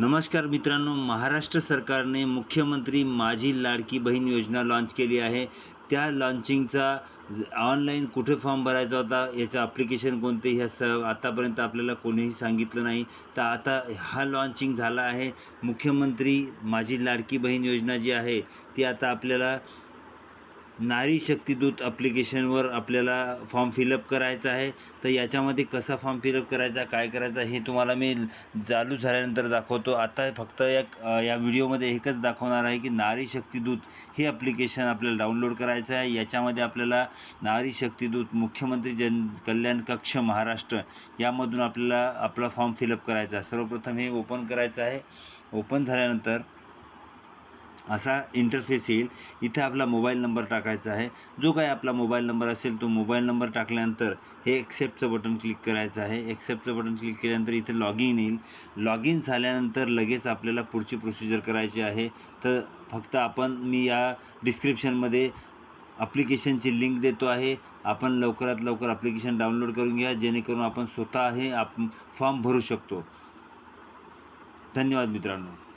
नमस्कार मित्रांनो महाराष्ट्र सरकारने मुख्यमंत्री माझी लाडकी बहीण योजना लॉन्च केली आहे. त्या लॉन्चिंगचा ऑनलाईन कुठे फॉर्म भरायचा होता याचं ॲप्लिकेशन कोणते ह्या स आतापर्यंत आपल्याला कोणीही सांगितलं नाही. तर आता हा लॉन्चिंग झाला आहे. मुख्यमंत्री माझी लाडकी बहीण योजना जी आहे ती आता आपल्याला नारी शक्तिदूत ॲप्लिकेशनवर आपल्याला फॉर्म फिलअप करायचा आहे. तर याच्यामध्ये कसा फॉर्म फिलअप करायचा काय करायचा हे तुम्हाला मी चालू झाल्यानंतर दाखवतो. आता फक्त या या व्हिडिओमध्ये एकच दाखवणार आहे की नारी शक्तिदूत हे ॲप्लिकेशन आपल्याला डाउनलोड करायचं आहे. याच्यामध्ये आपल्याला नारी शक्तिदूत मुख्यमंत्री जन कल्याण कक्ष महाराष्ट्र यामधून आपल्याला आपला फॉर्म फिलअप करायचा आहे. सर्वप्रथम हे ओपन करायचं आहे. ओपन झाल्यानंतर असा इंटरफेस येईल. इथे आपला मोबाईल नंबर टाकायचा आहे. जो काही आपला मोबाईल नंबर असेल तो मोबाईल नंबर टाकल्यानंतर हे एक्सेप्टचं बटन क्लिक करायचं आहे. एक्सेप्टचं बटन क्लिक केल्यानंतर इथे लॉग इन येईल. लॉग इन झाल्यानंतर लगेच आपल्याला पुढची प्रोसिजर करायची आहे. तर फक्त आपण मी या डिस्क्रिप्शनमध्ये ॲप्लिकेशनची लिंक देतो आहे. आपण लवकरात लवकर ॲप्लिकेशन डाउनलोड करून घ्या. जेणेकरून आपण स्वतः हे आप फॉर्म भरू शकतो. धन्यवाद मित्रांनो.